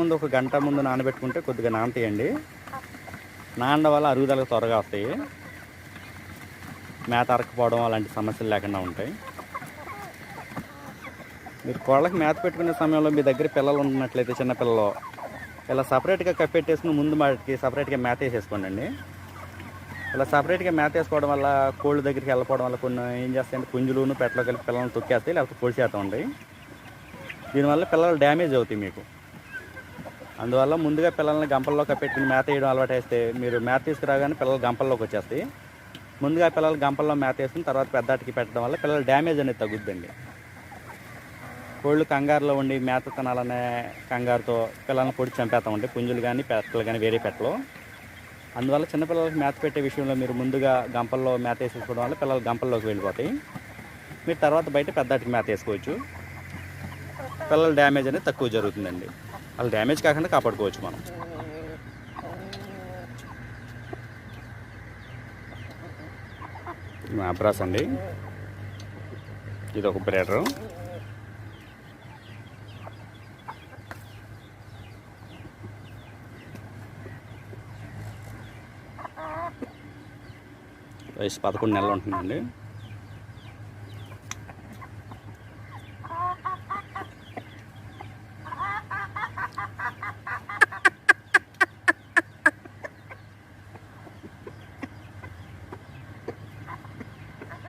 ముందు ఒక గంట ముందు నానబెట్టుకుంటే కొద్దిగా నానతాయండి. నానడం వల్ల అరుగుదలకు త్వరగా వస్తాయి. మేత అరకపోవడం అలాంటి సమస్యలు లేకుండా ఉంటాయి. మీరు కోళ్ళకి మేత పెట్టుకునే సమయంలో మీ దగ్గర పిల్లలు ఉన్నట్లయితే చిన్నపిల్లలు ఇలా సపరేట్గా కప్పెట్టేసుకుని ముందు వాటికి సపరేట్గా మేత వేసేసుకోండి అండి ఇలా సపరేట్గా మేత వేసుకోవడం వల్ల కోళ్ళ దగ్గరికి వెళ్ళిపోవడం వల్ల కొన్ని ఏం చేస్తాయంటే పుంజులును పెట్టలో కలిపి పిల్లల్ని తొక్కేస్తాయి లేకపోతే పొడిచేస్తూ ఉంటాయి దీనివల్ల పిల్లలు డ్యామేజ్ అవుతాయి మీకు. అందువల్ల ముందుగా పిల్లల్ని గంపల్లో కప్పెట్టుకుని మేత వేయడం అలవాటు వేస్తే మీరు మేత తీసుకురాగానే పిల్లలు గంపల్లోకి వచ్చేస్తాయి. ముందుగా పిల్లలు గంపల్లో మేత వేసుకుని తర్వాత పెద్దాటికి పెట్టడం వల్ల పిల్లల డ్యామేజ్ అనేది తగ్గుద్దండి. కోళ్ళు కంగారులో ఉండి మేత తినాలనే కంగారుతో పిల్లల్ని పొడి చంపేస్తామండి పుంజులు కానీ పెట్టలు కానీ వేరే పెట్టలు. అందువల్ల చిన్నపిల్లలకి మేత పెట్టే విషయంలో మీరు ముందుగా గంపల్లో మేత వేసేసుకోవడం వల్ల పిల్లలు గంపల్లోకి వెళ్ళిపోతాయి. మీరు తర్వాత బయట పెద్దాటికి మేత వేసుకోవచ్చు. పిల్లల డ్యామేజ్ అనేది తక్కువ జరుగుతుందండి. వాళ్ళు డ్యామేజ్ కాకుండా కాపాడుకోవచ్చు మనం. అబ్రాస్ అండి. ఇది ఒక బ్రేడరు వయసు పదకొండు నెలలు ఉంటుందండి.